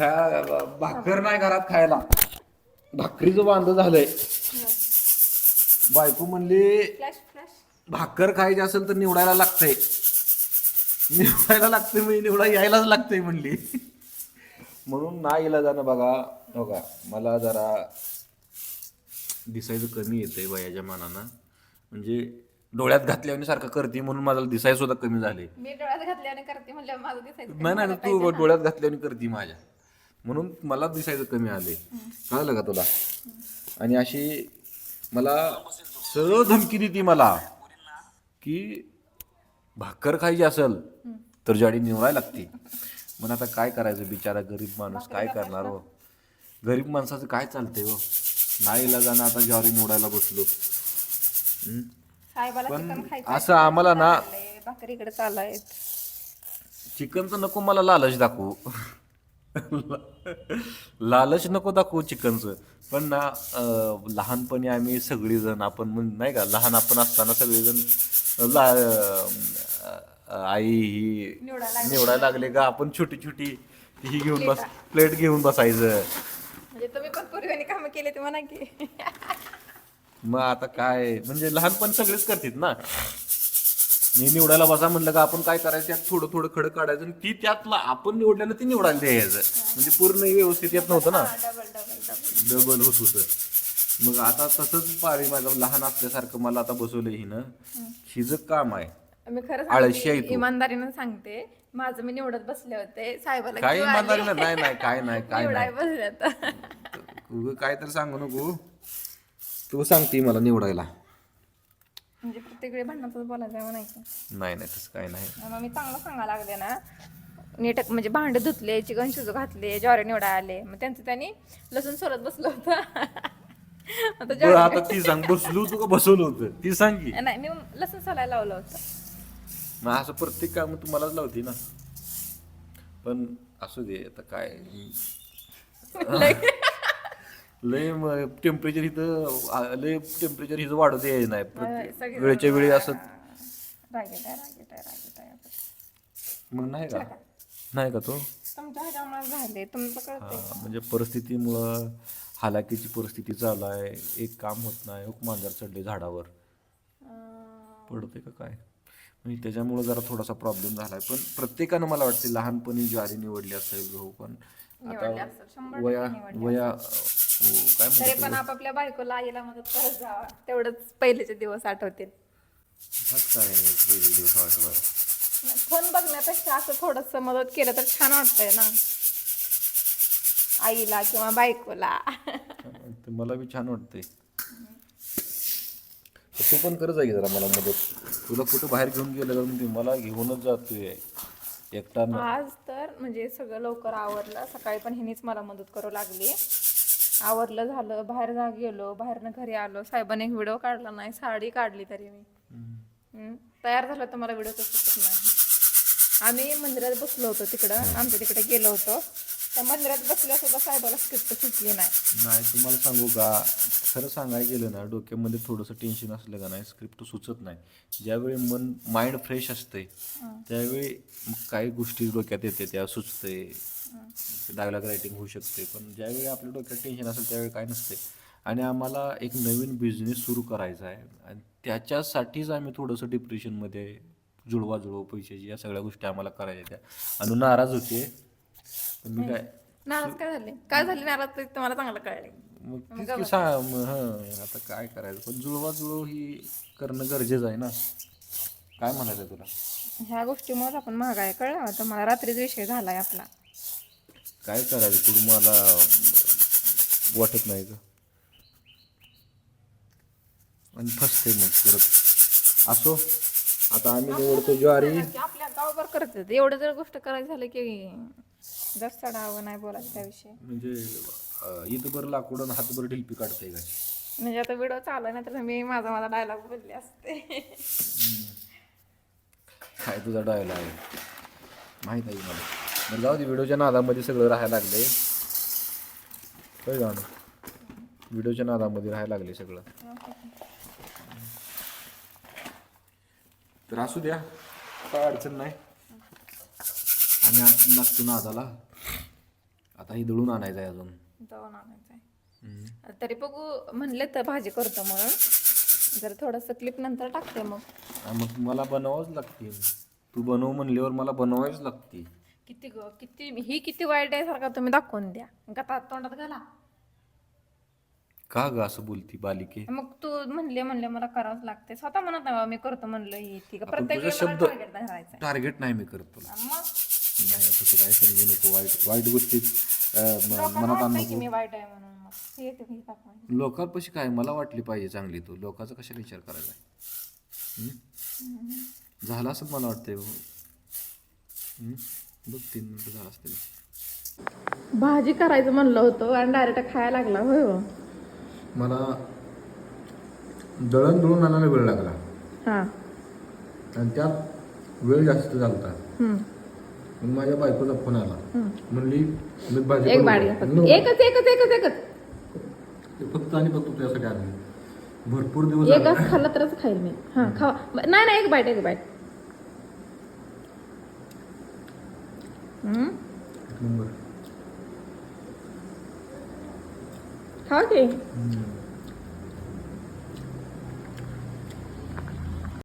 भाकर नाही घरात खायला. भाकरीचं वांद झालंय. बायको म्हणली भाकर खायची असेल तर निवडायला लागतंय. निवडायला लागतंय म्हणजे निवडा यायलाच लागतंय म्हणली. म्हणून ना इला जाणं बघा. हो का? मला जरा दिसायचं कमी येतंय वयाच्या मानानं. म्हणजे डोळ्यात घातल्याने सारखं करते म्हणून मला दिसायचं सुद्धा कमी झाले मी डोळ्यात घातले आणि करते म्हणल्यावर माझं दिसायचं नाही नाही तू डोळ्यात घातल्याने करते माझ्या. म्हणून मला दिसायचं कमी आले. कळलं का तुला? आणि अशी मला सरळ धमकी देते मला की भाकर खायची असेल तर जाडी निवडायला लागते. पण आता काय करायचं बिचारा गरीब माणूस? काय करणार हो? गरीब माणसाचं काय चालतंय हो? नाईला जाणं आता ज्वारी निवडायला बसलो. पण असं आम्हाला ना चिकनचं नको मला लालच दाखवू. लालच नको दाखवू चिकनचं. पण ना अं, लहानपणी आम्ही सगळीजण आपण म्हण नाही का लहान आपण असताना सगळेजण ला अं, आई ही निवडायला निवडायला लागले का? आपण छोटी छोटी ही घेऊन बस प्लेट घेऊन बसायचं. म्हणजे तुम्ही पण पूर्वीने कामं केले ते म्हणा की. मग आता काय? म्हणजे लहानपण सगळेच करतात ना. मी निवडायला बसा म्हणलं का आपण काय करायचं त्यात थोडं थोडं खडं काढायचं आणि ती त्यातला आपण निवडल्यानं ती निवडायला द्यायचं. म्हणजे पूर्ण व्यवस्थित येत नव्हतं ना. डबल डबल डबल डबल होत होतं. मग आता तसंच पारी माझं लहान असल्यासारखं मला आता बसवलं हिनं. हिचं काम आहे. मी खरं आळशी सांगते आहे तू. इमानदारीनं सांगते माझं मी निवडत बसले होते साहेबाला काय घेऊन आले. इमानदारीला नाही नाही काय नाही काय निवडाय नाही बसले आता. उगं काय तर सांगू नको. तू सांगते मला निवडायला. म्हणजे प्रत्येक वेळी भांडणातच बोलायचं आहे म्हणायचं. नाही नाही तसं काय नाही. मग मी चांगलं सांगायला लागले ना नीट म्हणजे भांडे धुतले चिकन शिजू घातले ज्वारी निवडा आले. मग त्यांचं त्यांनी लसूण सोलत बसलं होतं. आता बरं ज्वारी आता ती सांग बसलो तू का बसवलं होतं? ती सांग की. नाही मी लसूण सोलायला लावलं होतं. मग असं प्रत्येक काम तुम्हालाच लावते ना. पण असू दे आता काय लय टेम्परेचर इथं लय टेम्परेचर इथं वाढवत यायचं नाही प्रत्येक वेळच्या वेळी असं रागीट आहे रागीट आहे रागीट आहे मग नाही का? नाही का तो? तुमच्या ह्याच्यामुळे झाले तुमचं कळतंय. हा, म्हणजे परिस्थितीमुळं हालाकीची परिस्थिती चालू आहे एक काम होत नाही एक मांजर चढले झाडावर. पडते का काय? म्हणजे त्याच्यामुळं जरा थोडासा प्रॉब्लेम झाला आहे पण प्रत्येकानं मला वाटते लहानपणी ज्वारी निवडली असेल गहू पण निवडली आता शंभर वया टक्के निवडली वया अं, काय तरी म्हणतात पण आपापल्या बायकोला आईला मदत करत जावा. तेवढंच पहिलेचे दिवस आठवतील. त्याला? काय वेगळे दिवस आठवत फोन बघण्यापेक्षा असं थोडस मदत केलं तर छान वाटतंय ना. आईला किंवा बायकोला. ते मला बी छान वाटते तू पण करत की जरा मला मदत. तुला कुठं बाहेर घेऊन गेलं तर मला घेऊनच जातोय. आज तर म्हणजे सगळं लवकर आवरलं. सकाळी पण हिनीच मला मदत करू लागली. आवरलं झालं बाहेर जा गेलो बाहेरनं घरी आलो. साहेबांनी एक व्हिडिओ काढला नाही साडी काढली तरी मी. तयार झालं तर मला व्हिडिओ सुचत नाही आम्ही मंदिरात बसलो होतो तिकडं. आमच्या तिकडे गेलो होतो. मंदिरात बसल्या सुद्धा साहेबाला स्क्रिप्ट सुचली नाही. नाही तुम्हाला सांगू का? खरं सांगायला गेलं ना डोक्यामध्ये थोडंसं टेन्शन असलं का नाही स्क्रिप्ट सुचत नाही. ज्यावेळी मन माइंड फ्रेश असते त्यावेळी काही गोष्टी डोक्यात येते त्या सुचते डायलॉग रायटिंग होऊ शकते पण ज्यावेळी आपल्या डोक्यात टेन्शन असेल त्यावेळी काय नसते. आणि आम्हाला एक नवीन बिझनेस सुरू करायचा आहे. आणि त्याच्यासाठीच आम्ही थोडंसं डिप्रेशनमध्ये जुळवा जुळव पैशाची या सगळ्या गोष्टी आम्हाला करायच्या त्या. आणि नाराज होते. पण मी काय नाराज काय झाले? काय झाले नाराज ते तुम्हाला चांगलं कळले मग तीच की सा मग हं, आता काय करायचं? पण जुळवा जुळव ही करणं गरजेचं आहे ना. काय म्हणायचं तुला? ह्या गोष्टीमुळे आपण महागाई कळलं. आता मला रात्रीच विषय झालाय आपला. काय करायचं? अं, वाटत नाही का आणि फसते मग परत. असो. आता आम्ही निवडतो ज्वारी. आपल्या गावभर करतात. एवढं जर गोष्ट करायची झालं की जास्त डावं नाही बोलायचं त्याविषयी. म्हणजे अं, इथभर लाकूड आणि हातभर ढिलपी काढते काय म्हणजे आता व्हिडिओ चालू नाही तर मी माझा माझा डायलॉग बोलले असते. काय तुझा डायलॉग आहे? माहीत आहे मला. बरं जाऊ दे व्हिडिओच्या नादामध्ये सगळं राहायला लागले कळ ना व्हिडिओच्या नादामध्ये राहायला लागले सगळं. तर असू द्या काय अडचण नाही. आणि आपण लागतो नादाला. आता हे दळून आणायचं आहे अजून जाऊन आणायचं आहे. तरी बघू म्हणले तर भाजी करतो म्हणून. जर थोडंसं क्लिप नंतर टाकते मग. हा, मग मला बनवावंच लागते तू बनव म्हणल्यावर मला बनवायच लागते किती ग किती ही किती वाईट आहे सारखा तुम्ही दाखवून द्या. गतात तोंडात घाला. का ग असं बोलती बालिके? मग तू म्हणले म्हणले मला करावंच लागते. स्वतः म्हणत नाही मी करतो म्हणलं ही. ठीक आहे आपण प्रत्येक तुझे वेळी मला शब्द- target नाही धरायचं टार्गेट नाही मी करत तुला. मग? नाही तसं काय समजू नको वाईट वाईट गोष्टीत मनात आण नको मी वाईट आहे म्हणून मग येते दाखवायला. लोकांपाशी काय मला वाटली पाहिजे चांगली तू. लोकांचा कशाला विचार करायचा? हम्म? झाला असं मला वाटतंय हो. बघ तीन मिनिटं झाला असतील. भाजी करायचं म्हणलं होतं आणि डायरेक्ट खायला लागला होय हो. मला दळण दळून आणायला वेळ लागला. हां. आणि त्यात वेळ जास्त झालता. मग माझ्या बायकोचा फोन आला. म्हणली मी भाजी एक फक्त. एकच एकच एकच एकच. ते फक्त आणि फक्त तुझ्यासाठी आणली भरपूर दिवस झाले. एकच खाल्लं तरच खाईल मी. हां खावा. नाही नाही एक बाईट एक बाईट हम्म, एक नंबर खावा की? हम्म.